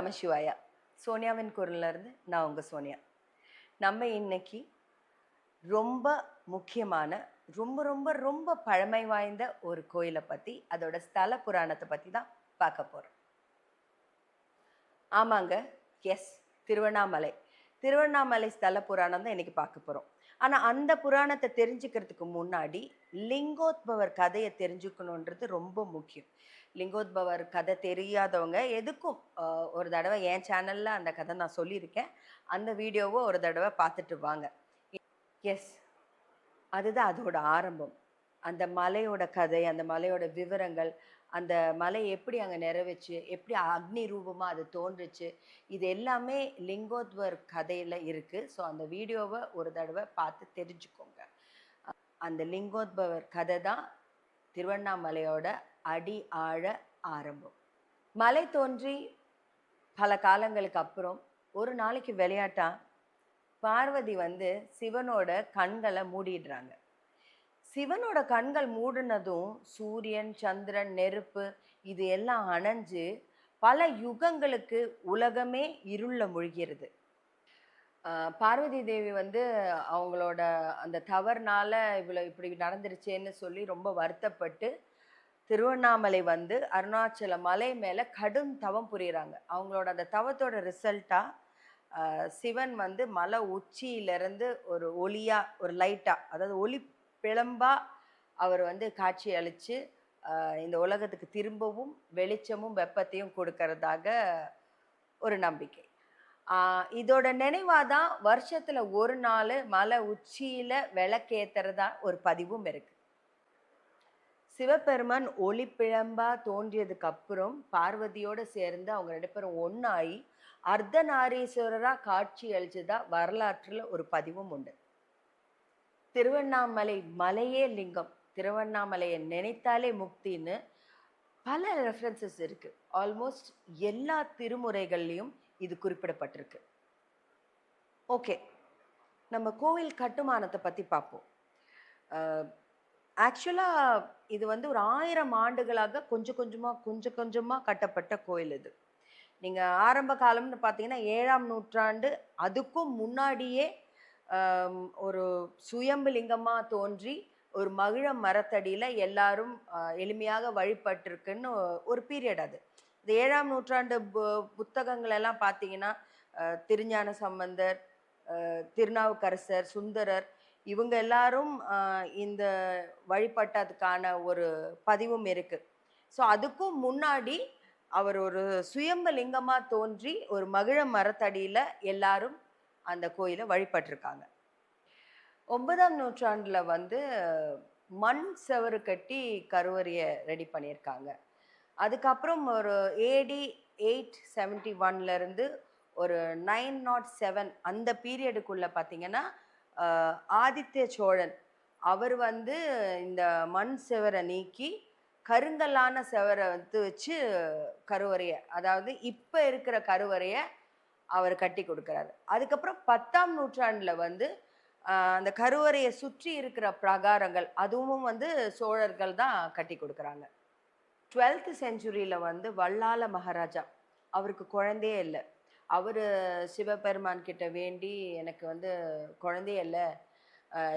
நம சிவாயா. சோனியாவின் குரல்ல இருந்து நான் உங்கள் சோனியா. நம்ம இன்னைக்கு ரொம்ப முக்கியமான ரொம்ப ரொம்ப ரொம்ப பழமை வாய்ந்த ஒரு கோயிலை பற்றி அதோட ஸ்தல புராணத்தை பற்றி தான் பார்க்க போகிறோம் ஆமாங்க எஸ் திருவண்ணாமலை. திருவண்ணாமலை ஸ்தல புராணம் தான் இன்னைக்கு பார்க்க போகிறோம் ஆனால் அந்த புராணத்தை தெரிஞ்சுக்கிறதுக்கு முன்னாடி லிங்கோத்பவர் கதையை தெரிஞ்சுக்கணுன்றது ரொம்ப முக்கியம். லிங்கோத்பவர் கதை தெரியாதவங்க எதுக்கும் ஒரு தடவை என் சேனலில் அந்த கதை நான் சொல்லியிருக்கேன். அந்த வீடியோவை ஒரு தடவை பார்த்துட்டு வாங்க. எஸ் அதுதான் அதோட ஆரம்பம். அந்த மலையோட கதை அந்த மலையோட விவரங்கள் அந்த மலை எப்படி அங்கே நிறைவேச்சு எப்படி அக்னி ரூபமாக அது தோன்றுச்சு இது எல்லாமே லிங்கோத்வர் கதையில் இருக்குது ஸோ அந்த வீடியோவை ஒரு தடவை பார்த்து தெரிஞ்சுக்கோங்க. அந்த லிங்கோத்பவர் கதை தான் திருவண்ணாமலையோட அடி ஆழ ஆரம்பம். மலை தோன்றி பல காலங்களுக்கு அப்புறம் ஒரு நாளைக்கு விளையாட்டா பார்வதி வந்து சிவனோட கண்களை மூடிடுறாங்க. சிவனோட கண்கள் மூடினதும் சூரியன் சந்திரன் நெருப்பு இது எல்லாம் அணைஞ்சு பல யுகங்களுக்கு உலகமே இருள மூழ்கிறது. பார்வதி தேவி வந்து அவங்களோட அந்த தவறுனால இவ்வளோ இப்படி நடந்துருச்சேன்னு சொல்லி ரொம்ப வருத்தப்பட்டு திருவண்ணாமலை வந்து அருணாச்சல மலை மேலே கடும் தவம் புரியுறாங்க. அவங்களோட அந்த தவத்தோட ரிசல்ட்டாக சிவன் வந்து மலை உச்சியிலேருந்து ஒரு ஒளியாக ஒரு லைட்டாக அதாவது ஒளி பிளம்பாக அவர் வந்து காட்சி அளித்து இந்த உலகத்துக்கு திரும்பவும் வெளிச்சமும் வெப்பத்தையும் கொடுக்கறதாக ஒரு நம்பிக்கை. இதோட நினைவாக தான் வருஷத்தில் ஒரு நாள் மலை உச்சியில் விளக்கேத்துறதா ஒரு பதிவும் இருக்குது சிவபெருமான் ஒளி தோன்றியதுக்கப்புறம் தோன்றியதுக்கு அப்புறம் சேர்ந்து அவங்க ரெண்டு பேரும் ஒன்றாகி அர்த்தநாரீஸ்வரராக காட்சி அளிச்சதா வரலாற்றில் ஒரு பதிவும் உண்டு. திருவண்ணாமலை மலையே லிங்கம். திருவண்ணாமலையை நினைத்தாலே முக்தின்னு பல ரெஃபரன்சஸ் இருக்குது ஆல்மோஸ்ட் எல்லா திருமுறைகள்லையும் இது குறிப்பிடப்பட்டிருக்கு. ஓகே நம்ம கோவில் கட்டுமானத்தை பற்றி பார்ப்போம். ஆக்சுவலாக இது வந்து ஒரு ஆயிரம் ஆண்டுகளாக கொஞ்சம் கொஞ்சமாக கொஞ்சம் கொஞ்சமாக கட்டப்பட்ட கோயில் இது. நீங்கள் ஆரம்ப காலம்னு பார்த்தீங்கன்னா ஏழாம் நூற்றாண்டு அதுக்கும் முன்னாடியே ஒரு சுயம்பு லிங்கமாக தோன்றி ஒரு மகிழ மரத்தடியில் எல்லாரும் எளிமையாக வழிபட்டிருக்குன்னு ஒரு பீரியட் அது. இந்த ஏழாம் நூற்றாண்டு பு- புத்தகங்கள் எல்லாம் பார்த்தீங்கன்னா திருஞான சம்பந்தர் திருநாவுக்கரசர் சுந்தரர் இவங்க எல்லாரும் இந்த வழிபட்டதுக்கான ஒரு பதிவும் இருக்குது ஸோ அதுக்கும் முன்னாடி அவர் ஒரு சுயம்பு லிங்கமாக தோன்றி ஒரு மகிழ மரத்தடியில் எல்லாரும் அந்த கோயிலை வழிபட்டிருக்காங்க. ஒன்பதாம் நூற்றாண்டில் வந்து மண் செவரு கட்டி கருவறையை ரெடி பண்ணியிருக்காங்க. அதுக்கப்புறம் ஒரு ஏடி எயிட் செவன்டி ஒன்லேருந்து ஒரு நைன் நாட் செவன் அந்த பீரியடுக்குள்ளே பார்த்தீங்கன்னா ஆதித்ய சோழன் அவர் வந்து இந்த மண் செவரை நீக்கி கருங்கல்லான செவரை வந்து வச்சு கருவறையை அதாவது இப்போ இருக்கிற கருவறையை அவர் கட்டி கொடுக்குறாரு. அதுக்கப்புறம் பத்தாம் நூற்றாண்டில் வந்து அந்த கருவறையை சுற்றி இருக்கிற பிரகாரங்கள் அதுவும் வந்து சோழர்கள் தான் கட்டி கொடுக்குறாங்க. டுவெல்த் செஞ்சுரியில் வந்து வல்லால மகாராஜா அவருக்கு குழந்தையே இல்லை. அவர் சிவபெருமான் கிட்ட வேண்டி எனக்கு வந்து குழந்தையே இல்லை.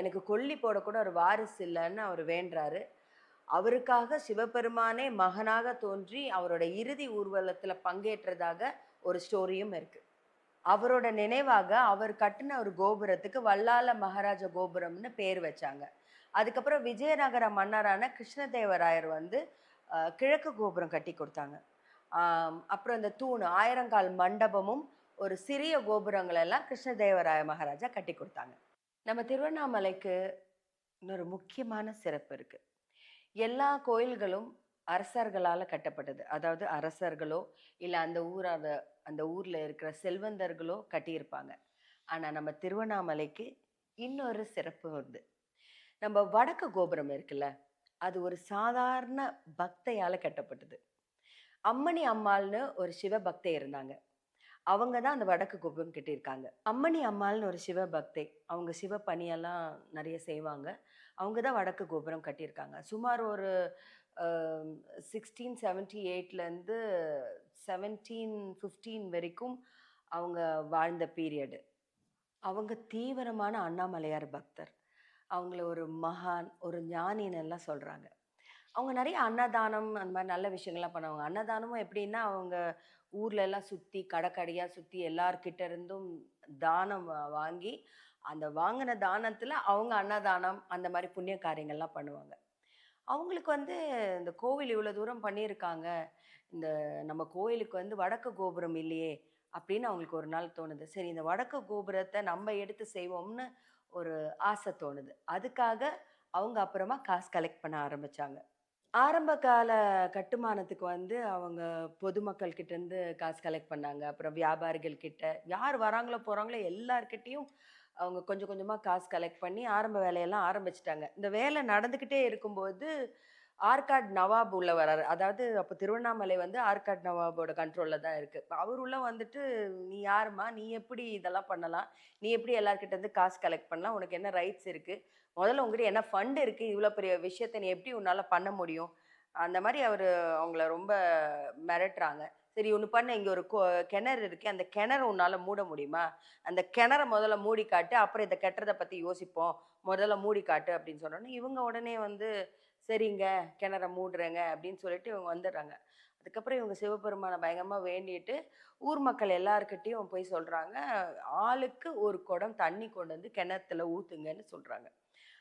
எனக்கு கொல்லி போடக்கூட ஒரு வாரிசு இல்லைன்னு அவர் வேண்டுறாரு. அவருக்காக சிவபெருமானே மகனாக தோன்றி அவரோட இறுதி ஊர்வலத்தில் பங்கேற்றதாக ஒரு ஸ்டோரியும் இருக்குது அவரோட நினைவாக அவர் கட்டின ஒரு கோபுரத்துக்கு வல்லால மகாராஜ கோபுரம்னு பேர் வச்சாங்க. அதுக்கப்புறம் விஜயநகர மன்னரான கிருஷ்ணதேவராயர் வந்து கிழக்கு கோபுரம் கட்டி கொடுத்தாங்க. அப்புறம் இந்த தூண் ஆயிரங்கால் மண்டபமும் ஒரு சிறிய கோபுரங்கள் எல்லாம் கிருஷ்ணதேவராய மகாராஜா கட்டி கொடுத்தாங்க. நம்ம திருவண்ணாமலைக்கு இன்னொரு முக்கியமான சிறப்பு இருக்குது எல்லா கோயில்களும் அரசர்களால் கட்டப்பட்டது. அதாவது அரசர்களோ இல்லை அந்த ஊராத அந்த ஊரில் இருக்கிற செல்வந்தர்களோ கட்டியிருப்பாங்க. ஆனால் நம்ம திருவண்ணாமலைக்கு இன்னொரு சிறப்பு உண்டு. நம்ம வடக்கு கோபுரம் இருக்குல்ல அது ஒரு சாதாரண பக்தையால் கட்டப்பட்டது. அம்மணி அம்மாள்னு ஒரு சிவபக்தை இருந்தாங்க. அவங்க தான் அந்த வடக்கு கோபுரம் கட்டியிருக்காங்க. அம்மணி அம்மாள்னு ஒரு சிவபக்தை அவங்க சிவ பணியெல்லாம் நிறைய செய்வாங்க. அவங்க தான் வடக்கு கோபுரம் கட்டியிருக்காங்க. சுமார் ஒரு சிக்ஸ்டீன் செவன்ட்டி எயிட்லேருந்து செவன்டீன் ஃபிஃப்டீன் வரைக்கும் அவங்க வாழ்ந்த பீரியடு அவங்க தீவிரமான அண்ணாமலையார் பக்தர். அவங்கள ஒரு மகான் ஒரு ஞானின்னு எல்லாம் சொல்கிறாங்க அவங்க நிறைய அன்னதானம் அந்த மாதிரி நல்ல விஷயங்கள்லாம் பண்ணுவாங்க. அன்னதானமும் எப்படின்னா அவங்க ஊர்ல எல்லாம் சுற்றி கடைக்கடையாக சுற்றி எல்லார்கிட்ட இருந்தும் தானம் வா- வாங்கி அந்த வாங்கின தானத்தில் அவங்க அன்னதானம் அந்த மாதிரி புண்ணிய காரியங்கள்லாம் பண்ணுவாங்க. அவங்களுக்கு வந்து இந்த கோவில் இவ்வளோ தூரம் பண்ணியிருக்காங்க. இந்த நம்ம கோயிலுக்கு வந்து வடக்கு கோபுரம் இல்லையே அப்படின்னு அவங்களுக்கு ஒரு நாள் தோணுது. சரி இந்த வடக்கு கோபுரத்தை நம்ம எடுத்து செய்வோம்னு ஒரு ஆசை தோணுது. அதுக்காக அவங்க அப்புறமா காசு கலெக்ட் பண்ண ஆரம்பிச்சாங்க. ஆரம்ப கால கட்டுமானத்துக்கு வந்து அவங்க பொதுமக்கள் காசு கலெக்ட் பண்ணாங்க. அப்புறம் வியாபாரிகள் கிட்ட யார் வராங்களோ போகிறாங்களோ எல்லார்கிட்டேயும் அவங்க கொஞ்சம் கொஞ்சமாக காசு கலெக்ட் பண்ணி ஆரம்ப வேலையெல்லாம் ஆரம்பிச்சிட்டாங்க. இந்த வேலை நடந்துக்கிட்டே இருக்கும்போது ஆர்காட் நவாப் உள்ள வராரு. அதாவது அப்போ திருவண்ணாமலை வந்து ஆர்காட் நவாபோட கண்ட்ரோலில் தான் இருக்குது இப்ப அவர் உள்ள வந்துட்டு நீ யாரும்மா? நீ எப்படி இதெல்லாம் பண்ணலாம்? நீ எப்படி எல்லாருக்கிட்டேருந்து காசு கலெக்ட் பண்ணலாம்? உனக்கு என்ன ரைட்ஸ் இருக்குது முதல்ல உங்ககிட்ட என்ன ஃபண்ட் இருக்குது இவ்வளோ பெரிய விஷயத்தை நீ எப்படி உன்னால் பண்ண முடியும்? அந்த மாதிரி அவர் அவங்கள ரொம்ப மிரட்டுறாங்க. சரி ஒன்று பண்ண. இங்கே ஒரு கோ கிணறு இருக்கு. அந்த கிணறு உன்னால் மூட முடியுமா? அந்த கிணற முதல்ல மூடி காட்டு. அப்புறம் இதை கட்டுறதை பற்றி யோசிப்போம். முதல்ல மூடி காட்டு அப்படின்னு சொன்னோன்னே இவங்க உடனே வந்து சரிங்க கிணற மூடுறேங்க அப்படின்னு சொல்லிட்டு இவங்க வந்துடுறாங்க. அதுக்கப்புறம் இவங்க சிவபெருமானை பயங்கரமாக வேண்டிட்டு ஊர் மக்கள் எல்லாருக்கிட்டேயும் போய் சொல்கிறாங்க ஆளுக்கு ஒரு குடம் தண்ணி கொண்டு வந்து கிணத்துல ஊற்றுங்கன்னு சொல்கிறாங்க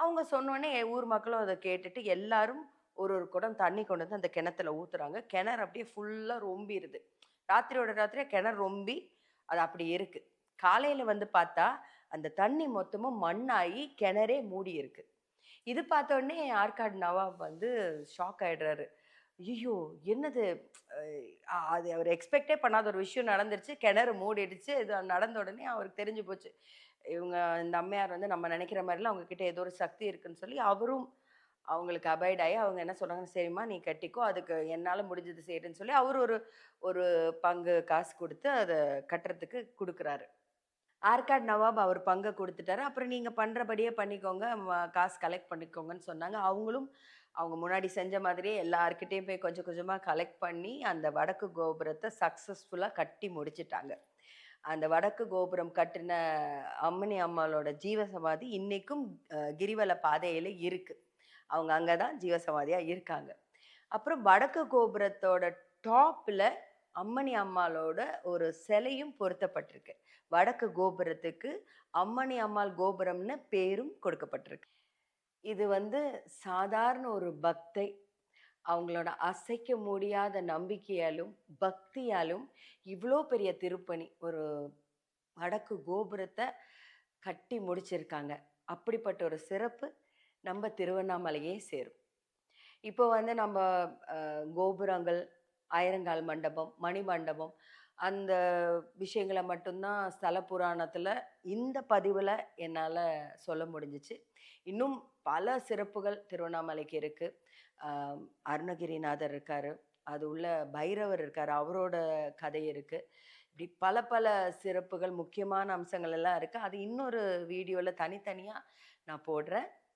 அவங்க சொன்னோடனே ஊர் மக்களும் அதை கேட்டுட்டு எல்லாரும் ஒரு ஒரு குடம் தண்ணி கொண்டு வந்து அந்த கிணத்துல ஊத்துறாங்க. கிணறு அப்படியே ஃபுல்லாக ரொம்பிடுது ராத்திரியோட ராத்திரியாக கிணறு ரொம்பி அது அப்படி இருக்கு. காலையில வந்து பார்த்தா அந்த தண்ணி மொத்தமும் மண்ணாகி கிணறே மூடி இருக்கு. இது பார்த்தோடனே ஆற்காடு நவாப் வந்து ஷாக் ஆயிடுறாரு. ஐயோ என்னது? அது அவர் எக்ஸ்பெக்டே பண்ணாத ஒரு விஷயம் நடந்துருச்சு. கிணறு மூடிடுச்சு. இது நடந்த உடனே அவருக்கு தெரிஞ்சு போச்சு. இவங்க இந்த அம்மையார் வந்து நம்ம நினைக்கிற மாதிரிலாம் அவங்கக்கிட்ட ஏதோ ஒரு சக்தி இருக்குன்னு சொல்லி அவரும் அவங்களுக்கு அபாய்ட் ஆகி அவங்க என்ன சொல்றாங்க சரிம்மா நீ கட்டிக்கோ அதுக்கு என்னால் முடிஞ்சது செய்யறேன்னு சொல்லி அவர் ஒரு ஒரு பங்கு காசு கொடுத்து அதை கட்டுறதுக்கு கொடுக்குறாரு. ஆர்காட் நவாப் அவர் பங்கை கொடுத்துட்டாரு. அப்புறம் நீங்கள் பண்ணுறபடியே பண்ணிக்கோங்க காசு கலெக்ட் பண்ணிக்கோங்கன்னு சொன்னாங்க. அவங்களும் அவங்க முன்னாடி செஞ்ச மாதிரியே எல்லாருக்கிட்டேயும் போய் கொஞ்சம் கொஞ்சமாக கலெக்ட் பண்ணி அந்த வடக்கு கோபுரத்தை சக்ஸஸ்ஃபுல்லாக கட்டி முடிச்சிட்டாங்க. அந்த வடக்கு கோபுரம் கட்டின அம்மனி அம்மாளோட ஜீவசமாதி இன்றைக்கும் கிரிவல பாதையில் இருக்குது அவங்க அங்கே தான் ஜீவசமாதியாக இருக்காங்க. அப்புறம் வடக்கு கோபுரத்தோட டாப்பில் அம்மணி அம்மாளோட ஒரு சிலையும் பொருத்தப்பட்டிருக்கு. வடக்கு கோபுரத்துக்கு அம்மணி அம்மாள் கோபுரம்னு பேரும் கொடுக்கப்பட்டிருக்கு. இது வந்து சாதாரண ஒரு பக்தை. அவங்களோட அசைக்க முடியாத நம்பிக்கையாலும் பக்தியாலும் இவ்வளோ பெரிய திருப்பணி ஒரு வடக்கு கோபுரத்தை கட்டி முடிச்சிருக்காங்க. அப்படிப்பட்ட ஒரு சிறப்பு. நம்ம திருவண்ணாமலையே சேரும். இப்போ வந்து நம்ம கோபுரங்கள் ஆயிரங்கால் மண்டபம் மணி மண்டபம் அந்த விஷயங்களை மட்டும்தான் ஸ்தல புராணத்தில் இந்த பதிவில் என்னால் சொல்ல முடிஞ்சிச்சு. இன்னும் பல சிறப்புகள் திருவண்ணாமலைக்கு இருக்குது அருணகிரிநாதர் இருக்கார். அது உள்ள பைரவர் இருக்கார். அவரோட கதை இருக்குது இப்படி பல பல சிறப்புகள் முக்கியமான அம்சங்கள் எல்லாம் இருக்குது அது இன்னொரு வீடியோவில் தனித்தனியாக நான் போடுறேன்.